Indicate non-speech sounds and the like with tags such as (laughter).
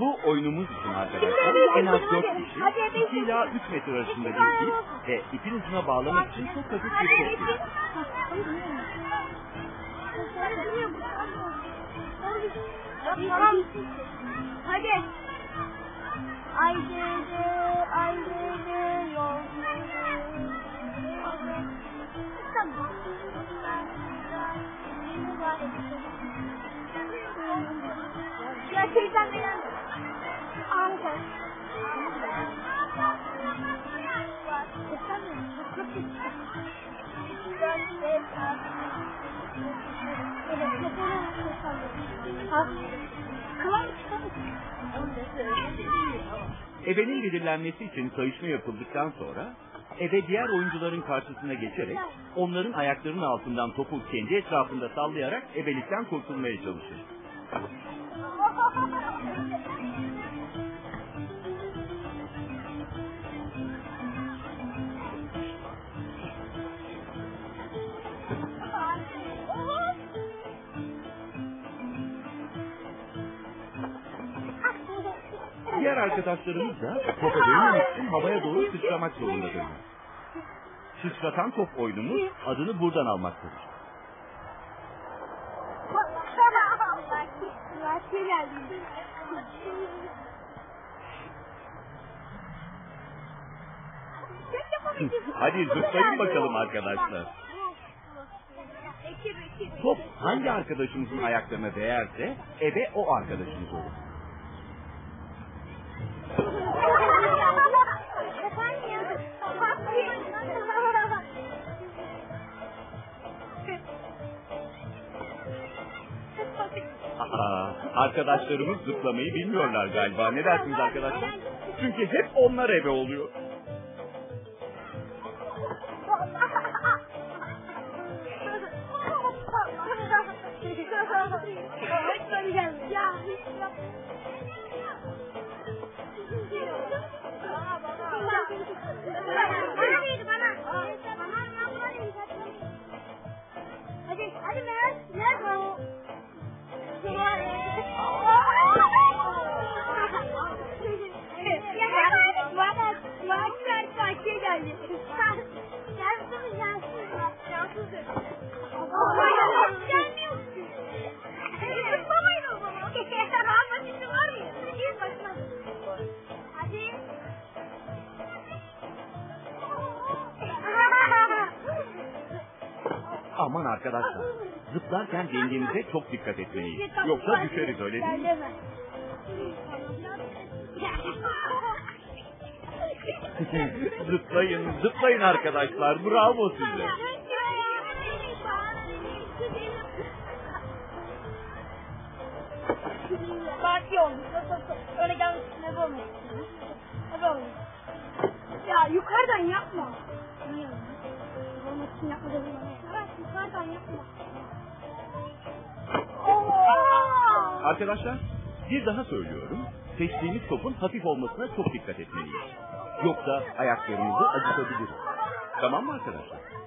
Bu oyunumuz için arkadaşlar en az 4 kişi 2 ila 3 metre arasında bir ip ve ipin ucuna bağlamak için çok hafif bir top gelir. Hadi. Aydınlı, aydınlı yolculuk. Tamam. Ya teyzem benim. Anka. Ebenin belirlenmesi için sayışma yapıldıktan sonra ebe diğer oyuncuların karşısına geçerek onların ayaklarının altından topu kendi etrafında sallayarak ebelikten kurtulmaya çalışır. (laughs) Diğer arkadaşlarımız da topa değmemek için havaya doğru sıçramak zorundadırlar. Sıçratan top oyunumuz adını buradan almaktadır. Hadi zıplayın bakalım arkadaşlar. Top hangi arkadaşımızın ayaklarına değerse ebe o arkadaşımız olur. Arkadaşlarımız zıplamayı bilmiyorlar galiba. Ne dersiniz arkadaşlar? Çünkü hep onlar ebe oluyor. Aman arkadaşlar. Zıplarken dengenize çok dikkat etmeliyiz. Yoksa düşeriz öyle değil mi? (laughs) zıplayın, zıplayın arkadaşlar. Bravo size. Parti olmuş. Öyle gelmiş. Ne olmuş? Ne olmuş? Ya yukarıdan yapma. Niye? Olmak için yapma dedim. Evet yukarıdan yapma. Oo! Arkadaşlar bir daha söylüyorum. Seçtiğimiz topun hafif olmasına çok dikkat etmeliyiz. Yoksa ayaklarımızı acıtabilir. Tamam mı arkadaşlar?